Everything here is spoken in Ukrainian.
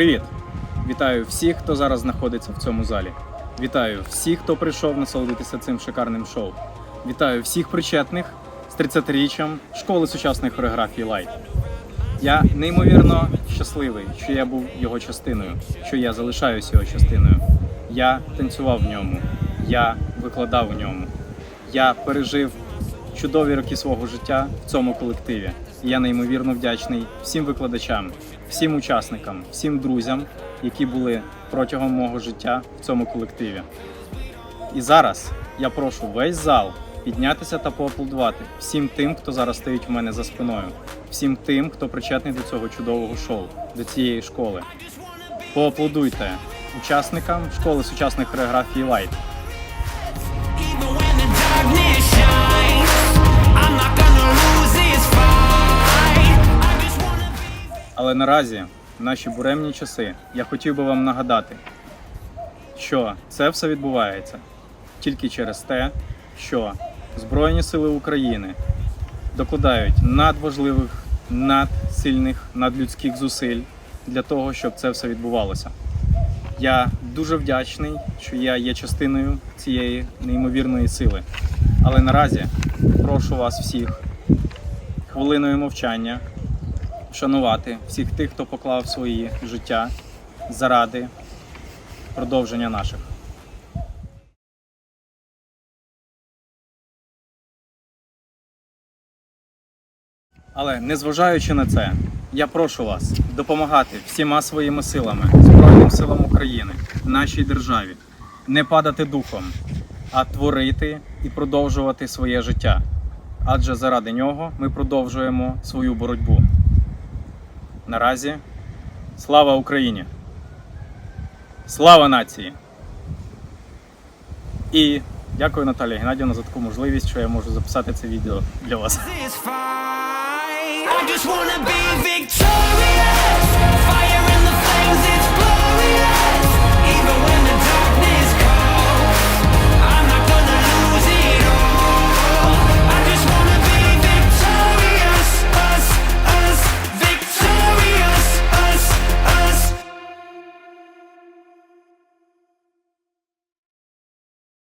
Привіт! Вітаю всіх, хто зараз знаходиться в цьому залі. Вітаю всіх, хто прийшов насолодитися цим шикарним шоу. Вітаю всіх причетних з 30-річчям школи сучасної хореографії Лайт. Я неймовірно щасливий, що я був його частиною, що я залишаюся його частиною. Я танцював в ньому, я викладав в ньому. Я пережив чудові роки свого життя в цьому колективі. Я неймовірно вдячний всім викладачам, всім учасникам, всім друзям, які були протягом мого життя в цьому колективі. І зараз я прошу весь зал піднятися та поаплодувати всім тим, хто зараз стоїть у мене за спиною, всім тим, хто причетний до цього чудового шоу, до цієї школи. Поаплодуйте учасникам школи сучасної хореографії Light. Але наразі, в наші буремні часи, я хотів би вам нагадати, що це все відбувається тільки через те, що Збройні Сили України докладають надважливих, надсильних, надлюдських зусиль для того, щоб це все відбувалося. Я дуже вдячний, що я є частиною цієї неймовірної сили. Але наразі прошу вас всіх хвилиною мовчання вшанувати всіх тих, хто поклав свої життя заради продовження наших. Але незважаючи на це, я прошу вас допомагати всіма своїми силами Збройним силам України, нашій державі, не падати духом, а творити і продовжувати своє життя. Адже заради нього ми продовжуємо свою боротьбу. Наразі слава Україні! Слава нації! І дякую Наталія Геннадівна за таку можливість, що я можу записати це відео для вас. I just wanna be victorious. Fire